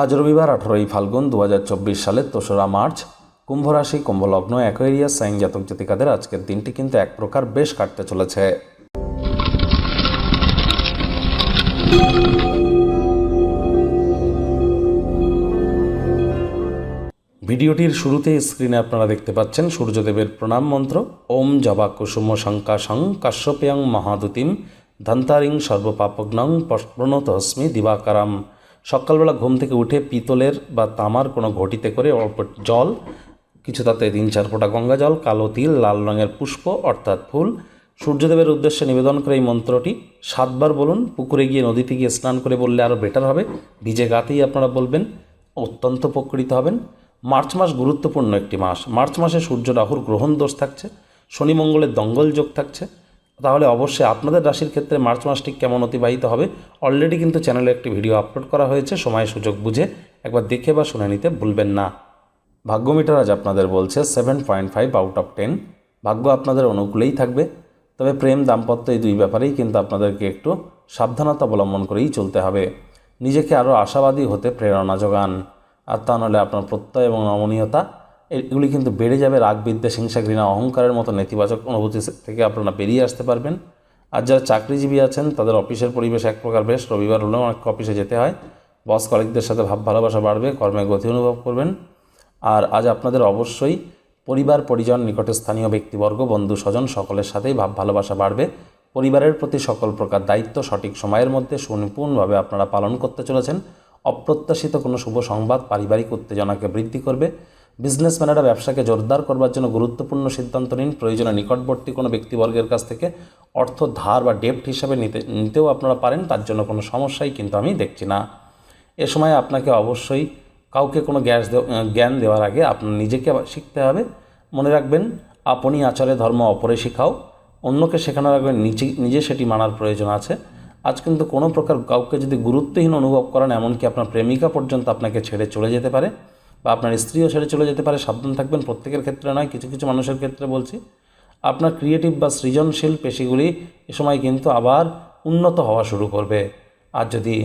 আজ রবিবার আঠারোই ফাল্গুন দু হাজার চব্বিশ সালের দোসরা মার্চ কুম্ভ রাশি কুম্ভলগ্ন অ্যাকোয়ারিয়াস সাইন জাতক জাতিকাদের আজকের দিনটি কিন্তু এক প্রকার বেশ কাটতে চলেছে। ভিডিওটির শুরুতে স্ক্রিনে আপনারা দেখতে পাচ্ছেন সূর্যদেবের প্রণাম মন্ত্র, ওম জবা কুসুম শঙ্কাশং কাশ্যপেয়ং মহাদুতিম, ধন্তারিং সর্বপাপগ্নং প্রণতহস্মি দিবাকারাম। সকালবেলা ঘুম থেকে উঠে পিতলের বা তামার কোনো ঘটিতে করে অল্প জল, কিছু তাতে তিন চার ফোঁটা গঙ্গা জল, কালো তিল, লাল রঙের পুষ্প, অর্থাৎ ফুল। সূর্যদেবের উদ্দেশ্যে নিবেদন করে এই মন্ত্রটি। সাতবার বলুন, পুকুরে গিয়ে নদীতে গিয়ে স্নান করে বললে আরও বেটার হবে। ভিজে গাতেই আপনারা বলবেন, অত্যন্ত উপকৃত হবেন। মার্চ মাস গুরুত্বপূর্ণ একটি মাস। মার্চ মাসে সূর্য রাহুর গ্রহণ দোষ থাকছে। শনি মঙ্গলের দঙ্গল যোগ থাকছে। তাহলে অবশ্যই আপনাদের রাশির ক্ষেত্রে মার্চ মাসটি কেমন অতিবাহিত হবে? অলরেডি কিন্তু চ্যানেলে একটি ভিডিও আপলোড করা হয়েছে, সময় সুযোগ বুঝে একবার দেখে বা শুনে নিতে ভুলবেন না। ভাগ্য মিটার আজ আপনাদের বলছে seven point five out of ten ভাগ্য আপনাদের অনুকূলেই থাকবে। তবে প্রেম, দাম্পত্য এই দুই ব্যাপারেই কিন্তু আপনাদেরকে একটু সাবধানতা অবলম্বন করেই চলতে হবে। নিজেকে আরও আশাবাদী হতে প্রেরণা যোগান। আর তা নাহলে আপনার প্রত্যয় এবং নমনীয়তা এগুলি কিন্তু বেড়ে যাবে রাগ বিদ্বেষ হিংসা, ঘৃণা, অহংকারের মতো নেতিবাচক অনুভূতি থেকে আপনারা বেরিয়ে আসতে পারবেন। আর যারা চাকরিজীবী আছেন, তাদের অফিসের পরিবেশ এক প্রকার বেশ। রবিবার হলেও অনেক অফিসে যেতে হয়। বস, কলিগদের সাথে ভাব, ভালোবাসা বাড়বে, কর্মে গতি অনুভব করবেন। আর আজ আপনাদের অবশ্যই পরিবার, পরিজন, নিকটে স্থানীয় ব্যক্তিবর্গ, বন্ধু, স্বজন, সকলের সাথেই ভাব, ভালোবাসা বাড়বে। পরিবারের প্রতি সকল প্রকার দায়িত্ব সঠিক সময়ের মধ্যে সুনিপুণভাবে আপনারা পালন করতে চলেছেন। অপ্রত্যাশিত কোনো শুভ সংবাদ পারিবারিক উত্তেজনাকে বৃদ্ধি করবে। বিজনেসম্যানেরা ব্যবসাকে জোরদার করবার জন্য গুরুত্বপূর্ণ সিদ্ধান্ত নিন। প্রয়োজনে নিকটবর্তী কোনো ব্যক্তিবর্গের কাছ থেকে অর্থ ধার বা ডেপ্ট হিসাবে নিতে, নিতেও আপনারা পারেন, তার জন্য কোনো সমস্যাই কিন্তু আমি দেখছি না। এ সময় আপনাকে অবশ্যই কাউকে কোনো গ্যাস জ্ঞান দেওয়ার আগে আপনার নিজেকে শিখতে হবে। মনে রাখবেন, আপনি আচারে ধর্ম অপরে শিখাও, অন্যকে শেখানোর আগে নিজে নিজে সেটি মানার প্রয়োজন আছে। আজ কিন্তু কোনো প্রকার কাউকে যদি গুরুত্বহীন অনুভব করেন, এমনকি আপনার প্রেমিকা পর্যন্ত আপনাকে ছেড়ে চলে যেতে পারে। বা আপনার স্ত্রীও ছেড়ে চলে যেতে পারে, সাবধান থাকবেন। প্রত্যেকের ক্ষেত্রে নয়, কিছু কিছু মানুষের ক্ষেত্রে বলছি। আপনার ক্রিয়েটিভ বা সৃজনশীল পেশিগুলি এ সময় কিন্তু আবার উন্নত হওয়া শুরু করবে। আর যদি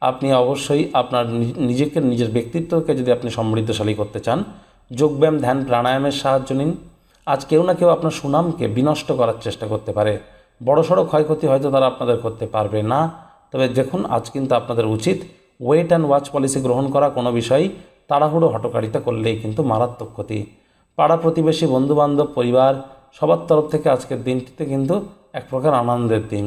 আপনি অবশ্যই আপনার নিজেকে, নিজের ব্যক্তিত্বকে যদি আপনি সমৃদ্ধশালী করতে চান, যোগব্যায়াম, ধ্যান, প্রাণায়ামের সাহায্য নিন। আজ কেউ না কেউ আপনার সুনামকে বিনষ্ট করার চেষ্টা করতে পারে। বড়সড় ক্ষয়ক্ষতি হয়তো তারা আপনাদের করতে পারবে না। তবে দেখুন, আজ কিন্তু আপনাদের উচিত ওয়েট অ্যান্ড ওয়াচ পলিসি গ্রহণ করা কোনো বিষয়ই তাড়াহুড়ো হটকারিতা করলেই কিন্তু মারাত্মক ক্ষতি। পাড়া প্রতিবেশী, বন্ধুবান্ধব, পরিবার সবার তরফ থেকে আজকের দিনটিতে কিন্তু এক প্রকার আনন্দের দিন।